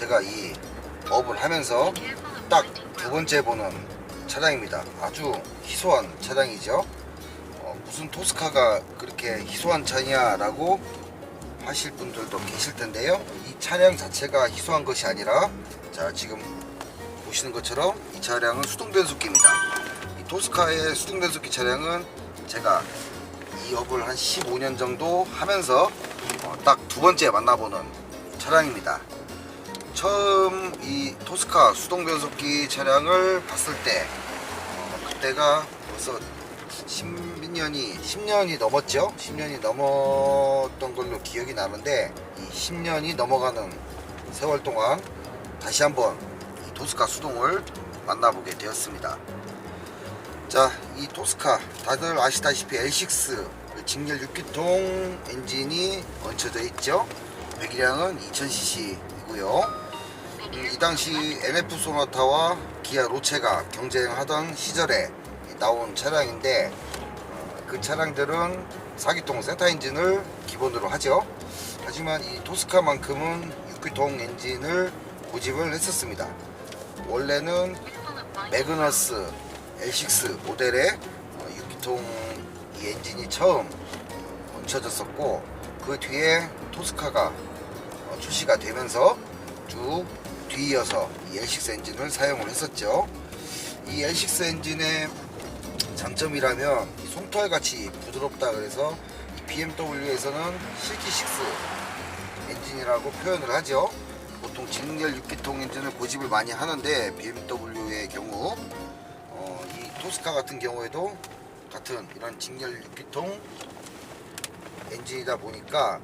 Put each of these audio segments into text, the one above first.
제가 이 업을 하면서 딱 두 번째 보는 차량입니다. 아주 희소한 차량이죠. 어, 무슨 토스카가 그렇게 희소한 차냐라고 하실 분들도 계실 텐데요. 이 차량 자체가 희소한 것이 아니라 자 지금 보시는 것처럼 이 차량은 수동 변속기입니다. 이 토스카의 수동 변속기 차량은 제가 이 업을 한 15년 정도 하면서 어, 딱두 번째 만나보는 차량입니다. 처음 이 토스카 수동 변속기 차량을 봤을 때 어, 그때가 벌써 10년이 10년이 넘었죠. 10년이 넘었던 걸로 기억이 나는데 이 10년이 넘어가는 세월 동안 다시 한번 이 토스카 수동을 만나보게 되었습니다. 자, 이 토스카 다들 아시다시피 L6 직렬 6기통 엔진이 얹혀져 있죠. 배기량은 2000cc이고요. 이 당시 MF 소나타와 기아 로체가 경쟁하던 시절에 나온 차량인데 어, 그 차량들은 4기통 세타 엔진을 기본으로 하죠. 하지만 이 토스카만큼은 6기통 엔진을 고집을 했었습니다. 원래는 매그너스 L6 모델의 6기통 이 엔진이 처음 얹혀졌었고 그 뒤에 토스카가 어, 출시가 되면서 쭉 뒤이어서 이 L6 엔진을 사용을 했었죠. 이 L6 엔진의 장점이라면 이 솜털같이 부드럽다 그래서 BMW에서는 실키식스 엔진이라고 표현을 하죠. 보통 직렬 6기통 엔진을 고집을 많이 하는데 BMW의 경우 어, 이 토스카 같은 경우에도 같은 이런 직렬 6기통 엔진이다 보니까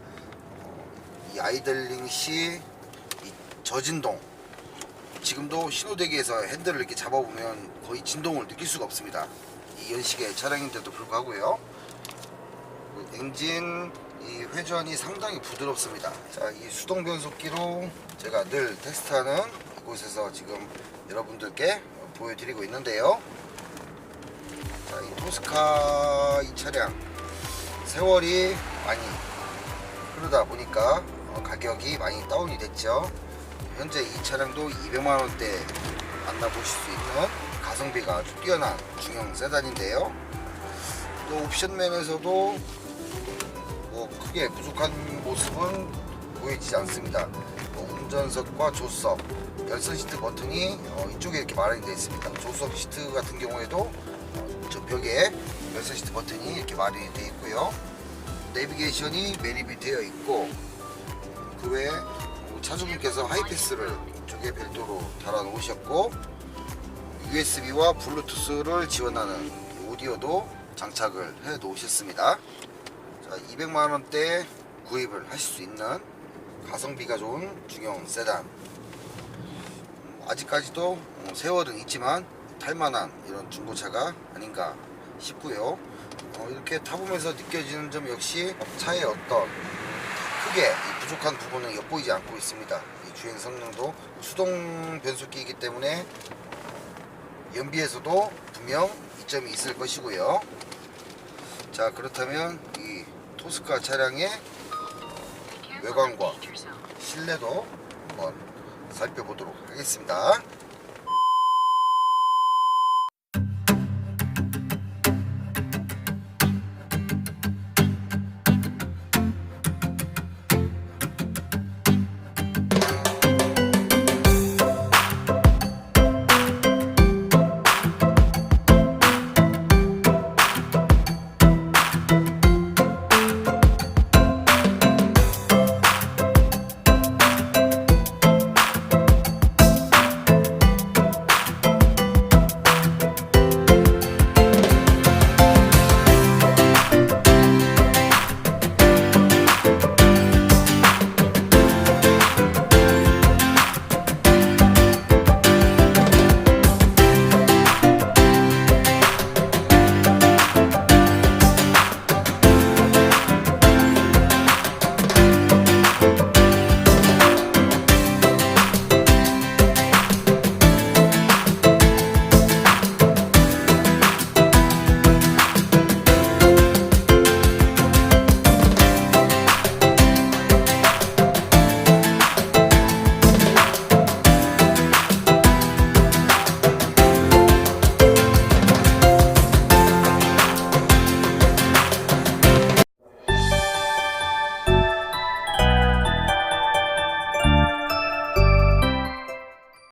어, 이 아이들링 시이 저진동 지금도 신호대기에서 핸들을 이렇게 잡아보면 거의 진동을 느낄 수가 없습니다. 이 연식의 차량인데도 불구하고요. 그 엔진 이 회전이 상당히 부드럽습니다. 자, 이 수동 변속기로 제가 늘 테스트하는 이곳에서 지금 여러분들께 보여드리고 있는데요. 자, 이 토스카 이 차량 세월이 많이 흐르다 보니까 어, 가격이 많이 다운이 됐죠. 현재 이 차량도 200만 원대 만나보실 수 있는 가성비가 아주 뛰어난 중형 세단인데요. 또 옵션 면에서도 뭐 크게 부족한 모습은 보이지 않습니다. 뭐 운전석과 조수석, 열선 시트 버튼이 어, 이쪽에 이렇게 마련이 되어 있습니다. 조수석 시트 같은 경우에도 어, 저 벽에 열선 시트 버튼이 이렇게 마련이 되어 있고요. 내비게이션이 매립이 되어 있고 그 외에 차주분께서 하이패스를 이쪽에 별도로 달아 놓으셨고 USB와 블루투스를 지원하는 오디오도 장착을 해 놓으셨습니다. 자, 200만 원대 구입을 하실 수 있는 가성비가 좋은 중형 세단. 음, 아직까지도 어, 세월은 있지만 탈만한 이런 중고차가 아닌가 싶고요. 어, 이렇게 타보면서 느껴지는 점 역시 차의 어떤 크게 이 부족한 부분은 엿보이지 않고 있습니다. 이 주행 성능도 수동 변속기이기 때문에 연비에서도 분명 이점이 있을 것이고요. 자 그렇다면 이 토스카 차량의 외관과 실내도 한번 살펴보도록 하겠습니다.